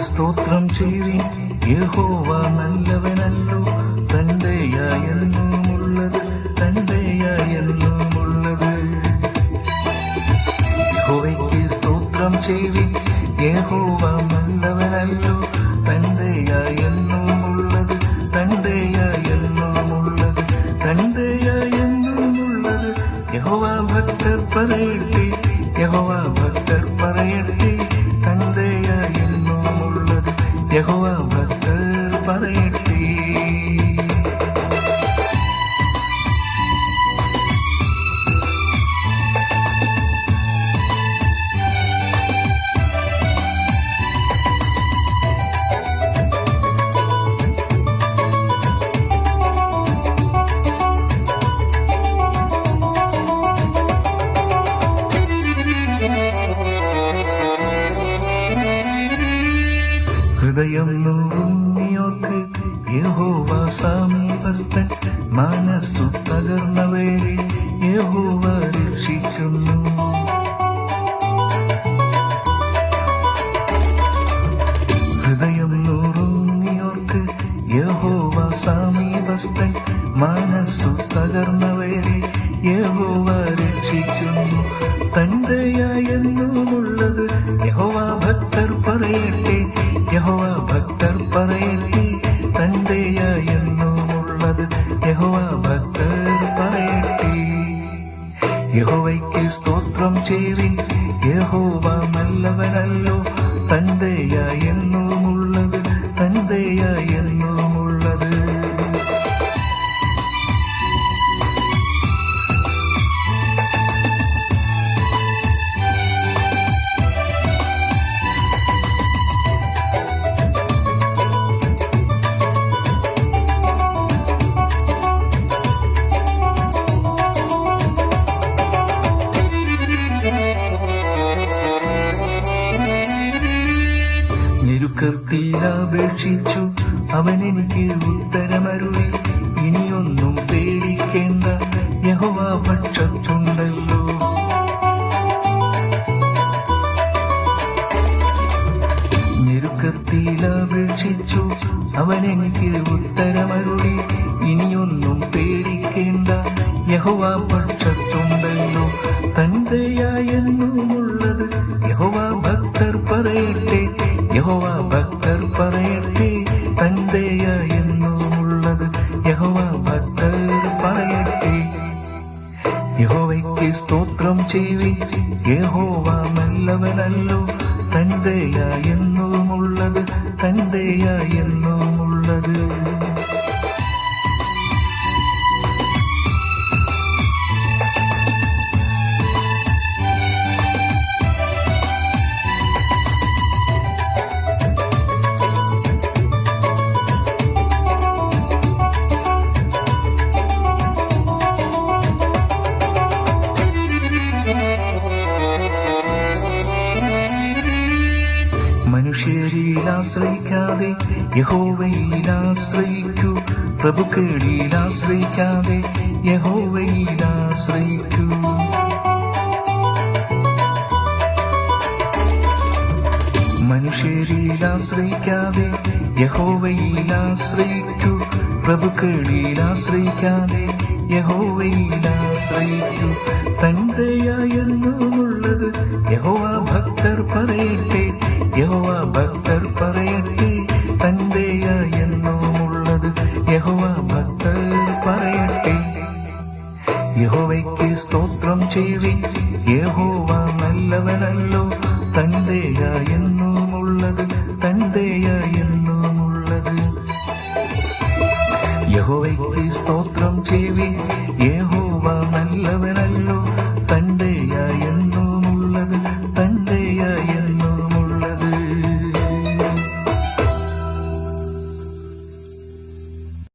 സ്തോത്രം ചെയ്തി യഹോവ നല്ലവനല്ലോ തന്റെയായെന്നുമുള്ളത് തന്റെയായെന്നുമുള്ളത് യഹോവയ്ക്ക് സ്തോത്രം ചെയ്തി യഹോവ നല്ലവനല്ലോ തന്റെയായെന്നുമുള്ളത് തന്റെയായെന്നുമുള്ളത് തന്റെയായെന്നുമുള്ളത് യഹോവ ഭക്തർ പറയട്ടെ യഹോവ ഭക്തർ പറയട്ടെ തന്റെയായെന്നുമുള്ളത് യഹോവ ഭക്തർ പറയട്ടെ ഹൃദയം നോറുണ്ണിയോർക്ക് യഹോവ സമീപസ്ഥൻ മനസ്സു തകർന്നവരെ യഹോവ രക്ഷിക്കുന്നു. യഹോവ സമീപസ്ഥൻ മനസ്സു തകർന്നവരെ യഹോവ രക്ഷിക്കുന്നു. തന്റെയായെന്നുമുള്ളത് യഹോവ ഭക്തർ പറയട്ടെ യഹോവ ഭക്തർ പറയട്ടെ തന്റെയായെന്നുമുള്ളത് യഹോവ ഭക്തർ പറയട്ടെ. യഹോവയ്ക്ക് സ്തോത്രം ചെയ്തി യഹോവ നല്ലവനല്ലോ തന്റെയായെന്നുമുള്ളത് തന്റെയായെന്നുമുള്ളത് ഞെരുക്കത്തിലപേക്ഷിച്ചു അവൻ എനിക്ക് ഉത്തരമരുളി. ഇനിയൊന്നും പേടിക്കേണ്ട. യഹോവ പക്ഷത്തുണ്ടല്ലോ. ഞെരുക്കത്തിലപേക്ഷിച്ചു. അവൻ എനിക്ക് ഉത്തരമരുളി. ഇനിയൊന്നും പേടിക്കേണ്ട. യഹോവ പക്ഷത്തുണ്ടല്ലോ. തന്റെയായെന്നുമുള്ളത് ഭക്തർ തന്റെയ എന്നുമുള്ളത് യഹോവ ഭക്തർ പറയട്ടെ. യഹോവയ്ക്ക് സ്തോത്രം ചെയ്വി യഹോവ നല്ലവനല്ലോ. തന്റെയായെന്നുമുള്ളത് തന്റെയായെന്നുമുള്ളത് മനുഷ്യരിൽ ആശ്രയിക്കാതെ യഹോവയിൽ ആശ്രയിക്കൂ പ്രഭുക്കളിൽ ആശ്രയിക്കാതെ യഹോവയിൽ ആശ്രയിക്കൂ മനുഷ്യരിൽ ആശ്രയിക്കാതെ യഹോവയിൽ ആശ്രയിക്കൂ പ്രഭുക്കളിൽ ആശ്രയിക്കാതെ യഹോവയിൽ ആശ്രയിക്കൂ തന്റെയായെന്നുമുള്ളത് യഹോവ ഭക്തർ പറയട്ടെ. യഹോവ ഭക്തർ പറയട്ടെ തന്റെയായെന്നുമുള്ളത് യഹോവ ഭക്തർ പറയട്ടെ. യഹോവയ്ക്ക് സ്തോത്രം ചെയ്വി യഹോവ നല്ലവനല്ലോ തന്റെയായെന്നുമുള്ളത് തന്റെയായെന്നുമുള്ളത് യഹോവയ്ക്ക് സ്തോത്രം ചെയ്വി യഹോവ നല്ലവനല്ലോ തന്റെയായെന്നു